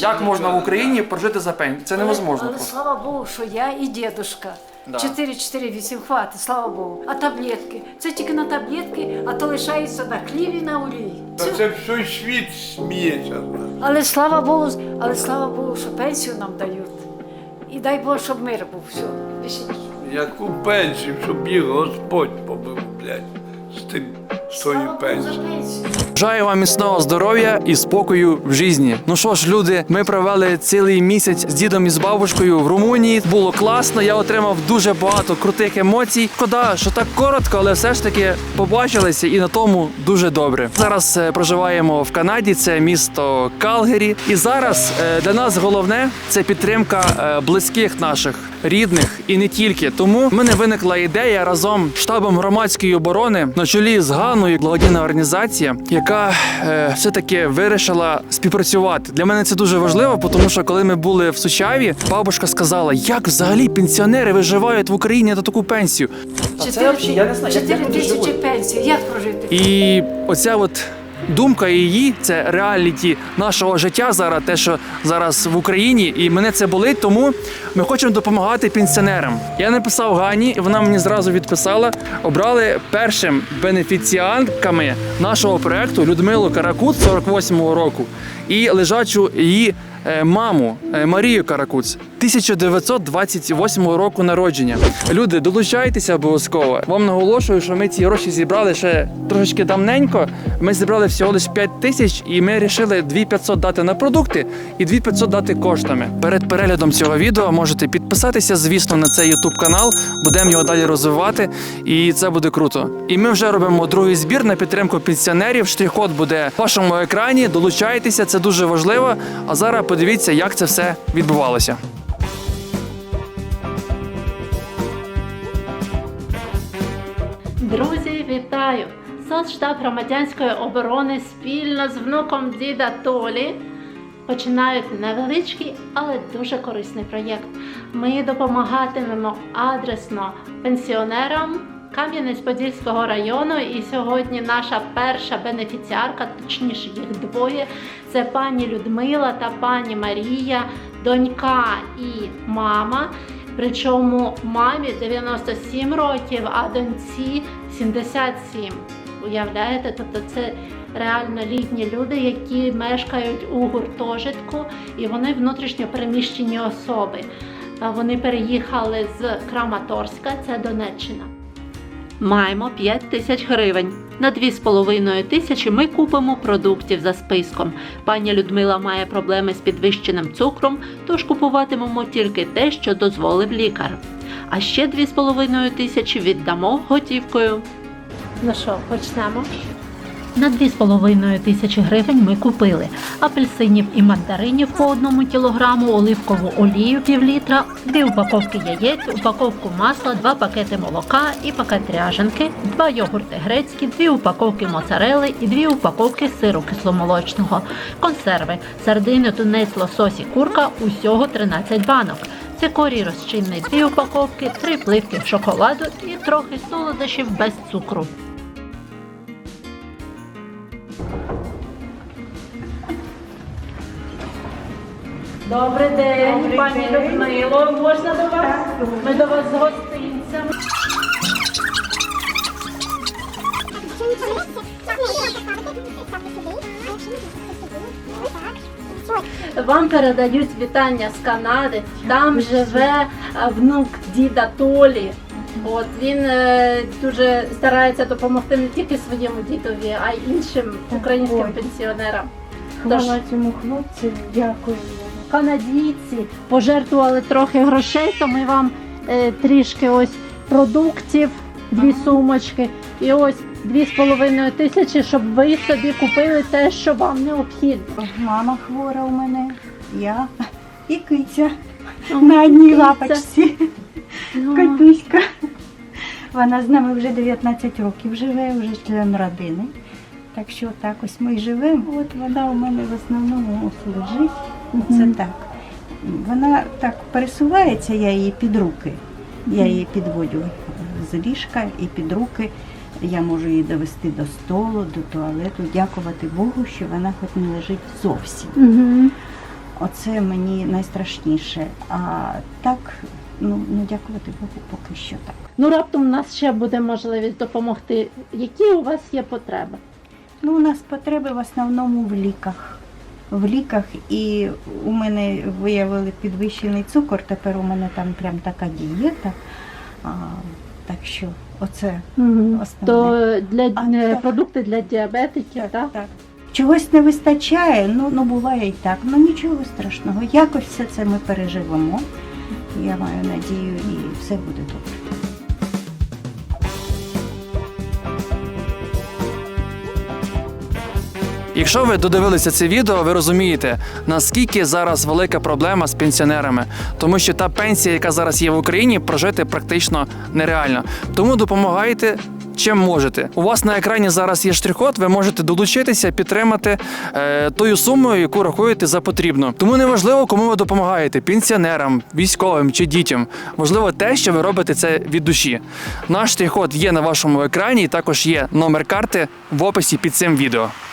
Як можна в Україні прожити за пенсію? Це невозможно Але, просто. слава Богу, що я і дедушка. Да. 4-4-8 хватить, слава Богу. А таблетки? Це тільки на таблетки, а то лишається на хліб і на олії. Та Це- це всій світ сміється. Але слава Богу, але слава Богу, що пенсію нам дають. І дай Бог, щоб мир був. Все. Більше ні- Яку пенсію, щоб їх Господь побив, блядь, з тим, пенсією. пенсію. Бажаю вам міцного здоров'я і спокою в житті. Ну що ж, люди, ми провели цілий місяць з дідом і з бабушкою в Румунії. Було класно. Я отримав дуже багато крутих емоцій. Шкода, що так коротко, але все ж таки побачилися і на тому дуже добре. Зараз е, проживаємо в Канаді. Це місто Калгері. І зараз е, для нас головне це підтримка е, близьких наших рідних і не тільки. Тому в мене виникла ідея разом з штабом громадської оборони на чолі з Ганою, благодійна організація, яка е, все-таки вирішила співпрацювати. Для мене це дуже важливо, тому що коли ми були в Сучаві, бабушка сказала, як взагалі пенсіонери виживають в Україні на таку пенсію. Чотири чотири тисячі пенсії. Як прожити? І оця от думка її це реаліті нашого життя зараз, те, що зараз в Україні, і мене це болить, тому ми хочемо допомагати пенсіонерам. Я написав Гані, і вона мені зразу відписала. Обрали першим бенефіціантками нашого проекту Людмилу Каракут 48-го року і лежачу її маму е, Марію Каракуц 1928 року народження. Люди, долучайтеся обов'язково. Вам наголошую, що ми ці гроші зібрали ще трошечки давненько. Ми зібрали всього лише 5 тисяч, і ми вирішили 2500 дати на продукти і 2500 дати коштами. Перед переглядом цього відео можете підписатися, звісно, на цей YouTube канал. Будемо його далі розвивати, і це буде круто. І ми вже робимо другий збір на підтримку пенсіонерів. Штрих-код буде в вашому екрані. Долучайтеся, це дуже важливо. А зараз подивіться, як це все відбувалося. Друзі, вітаю! Соцштаб громадянської оборони спільно з внуком діда Толі починають невеличкий, але дуже корисний проєкт. Ми допомагатимемо адресно пенсіонерам Кам'янець-Подільського району. І сьогодні наша перша бенефіціарка, точніше їх двоє, це пані Людмила та пані Марія, донька і мама. Причому мамі 97 років, а доньці 77. Уявляєте? Тобто це реально літні люди, які мешкають у гуртожитку, і вони внутрішньо переміщені особи. Вони переїхали з Краматорська, це Донеччина. Маємо 5 тисяч гривень. На 2,5 тисячі ми купимо продуктів за списком. Пані Людмила має проблеми з підвищеним цукром, тож купуватимемо тільки те, що дозволив лікар. А ще 2,5 тисячі віддамо готівкою. Ну що, почнемо? На 2,5 тисячі гривень ми купили апельсинів і мандаринів по одному кілограму, оливкову олію пів літра, дві упаковки яєць, упаковку масла, два пакети молока і пакет ряженки, два йогурти грецькі, дві упаковки моцарели і дві упаковки сиру кисломолочного, консерви, сардини, тунець, лосось курка, усього 13 банок. Цикорій розчинний дві упаковки, три плитки шоколаду і трохи солодощів без цукру. Добрий день, пані Людмило. Можна до вас? Ми до вас з гостинцями. Вам передають вітання з Канади. Там живе внук діда Толі. От він е, дуже старається допомогти не тільки своєму дідові, а й іншим українським Ой. пенсіонерам. Тож Хвала цьому хлопцю, дякую. канадійці пожертвували трохи грошей, то ми вам е, трішки ось продуктів, дві сумочки, і ось дві з половиною тисячі, щоб ви собі купили те, що вам необхідно. Мама хвора у мене, я і киця на одній киця. лапочці. Катуська. Вона з нами вже 19 років живе, вже член родини. Так що так ось ми живемо. От вона у мене в основному ось лежить. Це так. Вона так пересувається, я її під руки. Я її підводю з ліжка і під руки. Я можу її довести до столу, до туалету, дякувати Богу, що вона хоч не лежить зовсім. Угу. Оце мені найстрашніше. А так, ну, ну дякувати Богу, поки що так. Ну раптом у нас ще буде можливість допомогти. Які у вас є потреби? Ну, у нас потреби в основному в ліках. В ліках і у мене виявили підвищений цукор, тепер у мене там прям така дієта. А, так що оце Угу. Основне. То для А, е, так. продукти для діабетиків, так? так. Чогось не вистачає, ну, ну буває і так. Ну нічого страшного. Якось все це ми переживемо. Я маю надію, і все буде добре. Якщо ви додивилися це відео, ви розумієте, наскільки зараз велика проблема з пенсіонерами, тому що та пенсія, яка зараз є в Україні, прожити практично нереально. Тому допомагайте. Чим можете? У вас на екрані зараз є штрих-код, ви можете долучитися, підтримати е, тою сумою, яку рахуєте за потрібно. Тому неважливо, кому ви допомагаєте пенсіонерам, військовим чи дітям. Важливо те, що ви робите це від душі. Наш штрих-код є на вашому екрані, і також є номер карти в описі під цим відео.